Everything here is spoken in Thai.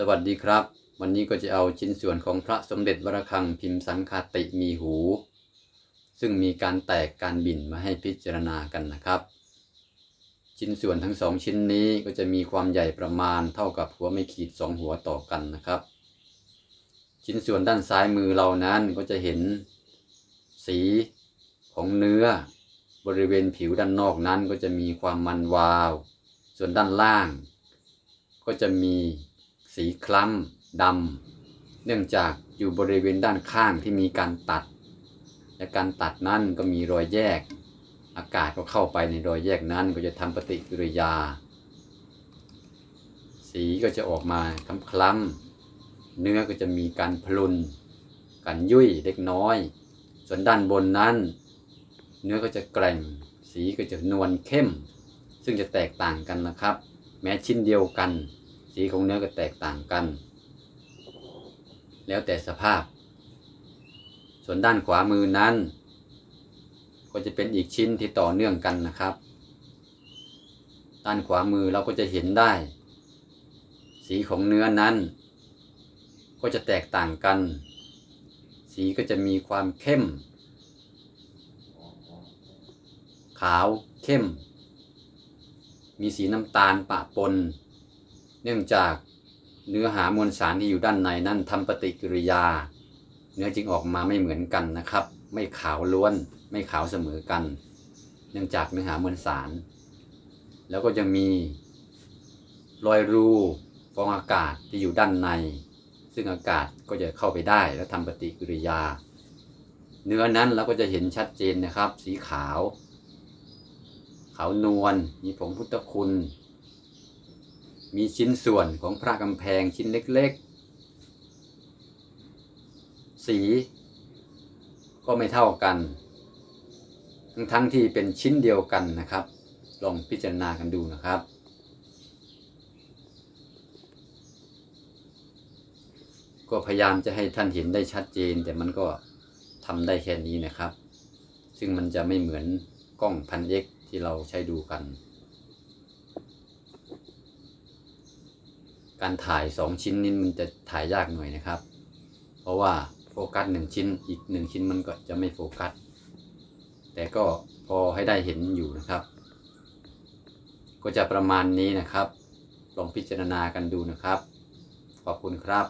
สวัสดีครับ วันนี้ก็จะเอาชิ้นส่วนของพระสมเด็จวรคังพิมพ์สังคาติมีหู ซึ่งมีการแตกการบินมาให้พิจารณากันนะครับ ชิ้นส่วนทั้งสองชิ้นนี้ก็จะมีความใหญ่ประมาณเท่ากับหัวไม่ขีดสองหัวต่อกันนะครับ ชิ้นส่วนด้านซ้ายมือเรานั้นก็จะเห็นสีของเนื้อบริเวณผิวด้านนอกนั้นก็จะมีความมันวาว ส่วนด้านล่าง ก็จะมี สีคล้ำดำ เนื่องจากอยู่บริเวณด้านข้างที่มีการตัด และการตัดนั้นก็มีรอยแยก อากาศก็เข้าไปในรอยแยกนั้นก็จะทำปฏิกิริยา สีก็จะออกมาคล้ำๆเนื้อก็จะมีการพลุนการยุ่ยเล็กน้อย ส่วนด้านบนนั้น เนื้อก็จะแกร่ง สีก็จะนวลเข้ม ซึ่งจะแตกต่างกันนะครับ แม้ชิ้นเดียวกัน สีของเนื้อก็แตกต่างกัน แล้วแต่สภาพ ส่วนด้านขวามือนั้น ก็จะเป็นอีกชิ้นที่ต่อเนื่องกันนะครับ ด้านขวามือเราก็จะเห็นได้ สีของเนื้อนั้น ก็จะแตกต่างกัน สีก็จะมีความเข้ม ขาวเข้ม มีสีน้ำตาลปะปน เนื่องจากเนื้อหามวลสารที่อยู่ด้านในนั้นทำปฏิกิริยา เนื้อจึงออกมาไม่เหมือนกันนะครับ ไม่ขาวล้วน ไม่ขาวเสมอกัน เนื่องจากเนื้อหามวลสาร แล้วก็ยังมีรอยรูฟองอากาศที่อยู่ด้านใน ซึ่งอากาศก็จะเข้าไปได้และทำปฏิกิริยา เนื้อนั้นเราก็จะเห็นชัดเจนนะครับ สีขาว ขาวนวลมีผงพุทธคุณ มีชิ้นส่วนของพระกำแพงชิ้นเล็กๆ สีก็ไม่เท่ากัน ทั้งทั้งที่เป็นชิ้นเดียวกันนะครับ ลองพิจารณากันดูนะครับ ก็พยายามจะให้ท่านเห็นได้ชัดเจน แต่มันก็ทำได้แค่นี้นะครับ ซึ่งมันจะไม่เหมือนกล้องพันเอ็กที่เราใช้ดูกัน การถ่ายสองชิ้นนี้มันจะถ่ายยากหน่อยนะครับ เพราะว่าโฟกัสหนึ่งชิ้นอีกหนึ่งชิ้นมันก็จะไม่โฟกัส แต่ก็พอให้ได้เห็นอยู่นะครับ ก็จะประมาณนี้นะครับ ลองพิจารณากันดูนะครับ ขอบคุณครับ